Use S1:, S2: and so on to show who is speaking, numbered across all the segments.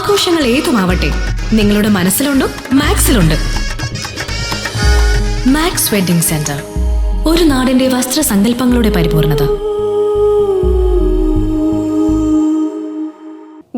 S1: ആഘോഷങ്ങൾ ഏതുമാവട്ടെ നിങ്ങളുടെ മനസ്സിലുണ്ടോ മാക്സിലുണ്ട്. മാക്സ് വെഡിംഗ് സെന്റർ ഒരു നാടിന്റെ വസ്ത്രസങ്കല്പങ്ങളുടെ പരിപൂർണത.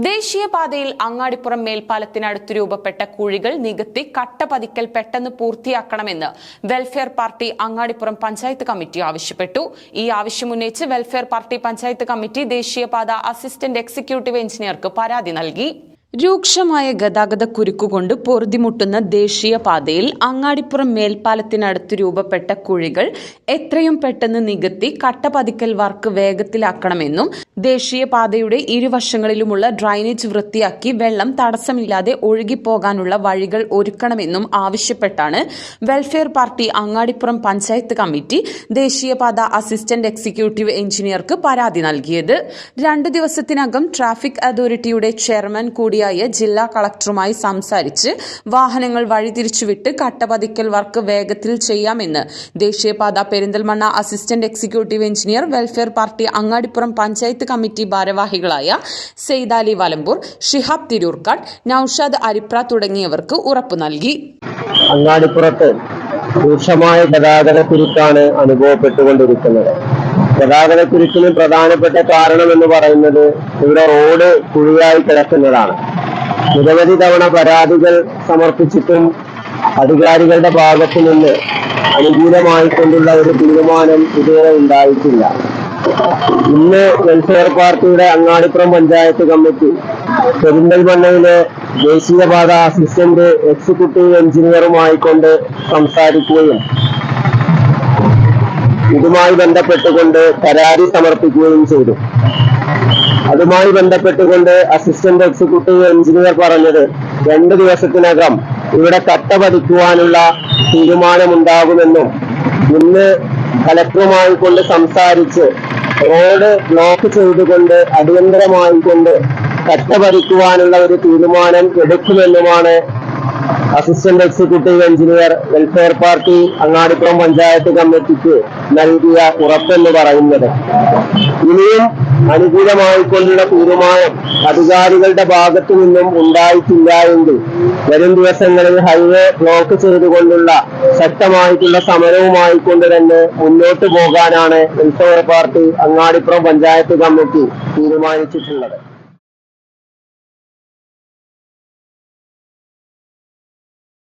S2: ദേശീയപാതയിൽ അങ്ങാടിപ്പുറം മേൽപ്പാലത്തിനടുത്ത് രൂപപ്പെട്ട കുഴികൾ നികത്തി കട്ട പതിക്കൽ പെട്ടെന്ന് പൂർത്തിയാക്കണമെന്ന് welfare party Angadippuram panchayat committee ആവശ്യപ്പെട്ടു. ഈ ആവശ്യമുന്നയിച്ച് വെൽഫെയർ പാർട്ടി പഞ്ചായത്ത് കമ്മിറ്റി ദേശീയപാത അസിസ്റ്റന്റ് എക്സിക്യൂട്ടീവ് എഞ്ചിനീയർക്ക് പരാതി നൽകി. രൂക്ഷമായ ഗതാഗത കുരുക്കുകൊണ്ട് പൊറുതിമുട്ടുന്ന ദേശീയപാതയിൽ അങ്ങാടിപ്പുറം മേൽപ്പാലത്തിനടുത്ത് രൂപപ്പെട്ട കുഴികൾ എത്രയും പെട്ടെന്ന് നികത്തി കട്ടപതിക്കൽ വർക്ക് വേഗത്തിലാക്കണമെന്നും ദേശീയപാതയുടെ ഇരുവശങ്ങളിലുമുള്ള ഡ്രൈനേജ് വൃത്തിയാക്കി വെള്ളം തടസ്സമില്ലാതെ ഒഴുകിപ്പോകാനുള്ള വഴികൾ ഒരുക്കണമെന്നും ആവശ്യപ്പെട്ടാണ് welfare party Angadippuram panchayat committee ദേശീയപാത അസിസ്റ്റന്റ് എക്സിക്യൂട്ടീവ് എഞ്ചിനീയർക്ക് പരാതി നൽകിയത്. രണ്ടു ദിവസത്തിനകം ട്രാഫിക് അതോറിറ്റിയുടെ ചെയർമാൻ കൂടിയായ ജില്ലാ കളക്ടറുമായി സംസാരിച്ച് വാഹനങ്ങൾ വഴിതിരിച്ചുവിട്ട് കട്ടപതിക്കൽ വർക്ക് വേഗത്തിൽ ചെയ്യാമെന്ന് ദേശീയപാത Perinthalmanna assistant executive engineer welfare party Angadippuram panchayat committee ഭാരവാഹികളായ സെയ്താലി വലമ്പൂർ ഷിഹാബ് തിരൂർക്കാട് നൌഷാദ് അരിപ്ര തുടങ്ങിയവർക്ക് ഉറപ്പു നൽകി.
S3: അങ്ങാടിപ്പുറത്ത് രൂക്ഷമായ ഗതാഗത കുരുക്കാണ് അനുഭവപ്പെട്ടുകൊണ്ടിരിക്കുന്നത്. ഗതാഗതക്കുരുക്കിന് പ്രധാനപ്പെട്ട കാരണം എന്ന് പറയുന്നത് ഇവിടെ റോഡ് കുഴിയായി കിടക്കുന്നതാണ്. നിരവധി തവണ പരാതികൾ സമർപ്പിച്ചിട്ടും അധികാരികളുടെ ഭാഗത്തു നിന്ന് അനുകൂലമായിക്കൊണ്ടുള്ള ഒരു തീരുമാനം ഇതുവരെ ഉണ്ടായിട്ടില്ല. ഇന്ന് വെൽഫെയർ പാർട്ടിയുടെ അങ്ങാടിപ്പുറം പഞ്ചായത്ത് കമ്മിറ്റി പെരിന്തൽമണ്ണയിലെ ദേശീയപാത അസിസ്റ്റന്റ് എക്സിക്യൂട്ടീവ് എഞ്ചിനീയറുമായിക്കൊണ്ട് സംസാരിക്കുകയും ഇതുമായി ബന്ധപ്പെട്ടുകൊണ്ട് പരാതി സമർപ്പിക്കുകയും ചെയ്തു. അതുമായി ബന്ധപ്പെട്ടുകൊണ്ട് അസിസ്റ്റന്റ് എക്സിക്യൂട്ടീവ് എഞ്ചിനീയർ പറഞ്ഞത് രണ്ടു ദിവസത്തിനകം ഇവിടെ കട്ട പതിക്കുവാനുള്ള തീരുമാനമുണ്ടാകുമെന്നും ഇന്ന് കലക്ടറുമായി കൊണ്ട് സംസാരിച്ച് റോഡ് ബ്ലോക്ക് ചെയ്തുകൊണ്ട് അടിയന്തരമായി കൊണ്ട് കട്ട പതിക്കുവാനുള്ള ഒരു തീരുമാനം എടുക്കുമെന്നുമാണ് assistant executive engineer welfare party Angadippuram panchayat കമ്മിറ്റിക്ക് നൽകിയ ഉറപ്പെന്ന് പറയുന്നത്. ഇനിയും അനുകൂലമായിക്കൊണ്ടുള്ള തീരുമാനം അധികാരികളുടെ ഭാഗത്തു നിന്നും ഉണ്ടായിട്ടില്ല എങ്കിൽ വരും ദിവസങ്ങളിൽ ഹൈവേ ബ്ലോക്ക് ചെയ്തുകൊണ്ടുള്ള ശക്തമായിട്ടുള്ള സമരവുമായി കൊണ്ട് തന്നെ മുന്നോട്ട് പോകാനാണ് welfare party Angadippuram panchayat committee തീരുമാനിച്ചിട്ടുള്ളത്.